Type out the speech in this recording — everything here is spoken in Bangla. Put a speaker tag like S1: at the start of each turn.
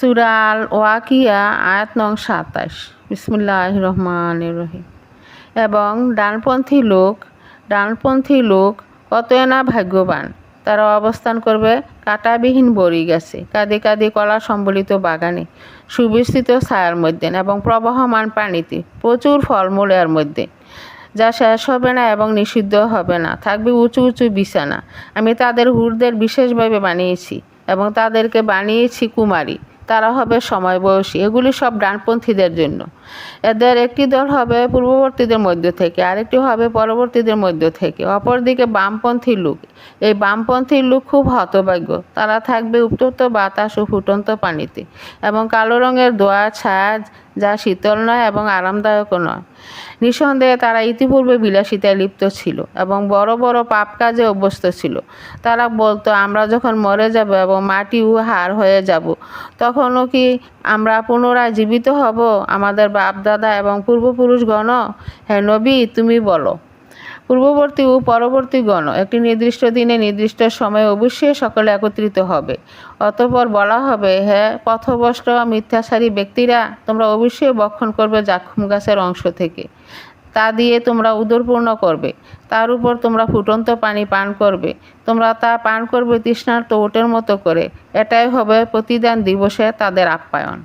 S1: সুরাল ওয়াকিয়া, আয়াত নং সাতাশ। বিসমুল্লাহ রহমান রহিম। এবং ডানপন্থী লোক ডানপন্থী লোক কতই না ভাগ্যবান। তারা অবস্থান করবে কাঁটাবিহীন বড়ি গাছে কাঁদে কাঁদে কলা সম্বলিত বাগানে, সুবিস্তৃত ছায়ার মধ্যে এবং প্রবাহমান পানিতে, প্রচুর ফলমূলের মধ্যে। যা শেষ হবে না এবং নিষিদ্ধ হবে না। থাকবে উঁচু উঁচু বিছানা। আমি তাদের হুরদের বিশেষভাবে বানিয়েছি এবং তাদেরকে বানিয়েছি কুমারী। তারা হবে সময় বয়সী এগুলি সব ডানপন্থীদের জন্য। এদের একটি দল হবে পূর্ববর্তীদের মধ্য থেকে, আরেকটি হবে পরবর্তীদের মধ্য থেকে। অপরদিকে বামপন্থী লোক। এই বামপন্থী লোক খুব হতভাগ্য। তারা থাকবে উত্তপ্ত বাতাস ও ফুটন্ত পানিতে এবং কালো রঙের দোয়া ছায়া যা শীতল নয় এবং আরামদায়কও নয়। নিঃসন্দেহে তারা ইতিপূর্বে বিলাসিতায় লিপ্ত ছিল এবং বড় বড় পাপ কাজে অভ্যস্ত ছিল। তারা বলতো, আমরা যখন মরে যাব এবং মাটি ও হার হয়ে যাব, তখনও কি আমরা পুনরায় জীবিত হব? আমাদের বাপ দাদা এবং পূর্বপুরুষগণ হ্যাঁ নবী, তুমি বলো। পূর্ববর্তী ও পরবর্তী গণ একটি নির্দিষ্ট দিনে নির্দিষ্ট সময়ে অবশ্যই সকলে একত্রিত হবে। অতপর বলা হবে হ্যাঁ পথভ্রষ্ট মিথ্যাচারী ব্যক্তিরা, তোমরা অবশ্যই বক্ষণ করবে জাক্ষুম গাছের অংশ থেকে। তা দিয়ে তোমরা উদরপূর্ণ করবে। তার উপর তোমরা ফুটন্ত পানি পান করবে। তোমরা তা পান করবে তৃষ্ণার্ত ওটের মতো করে। এটাই হবে প্রতিদান দিবসে তাদের আপ্যায়ন।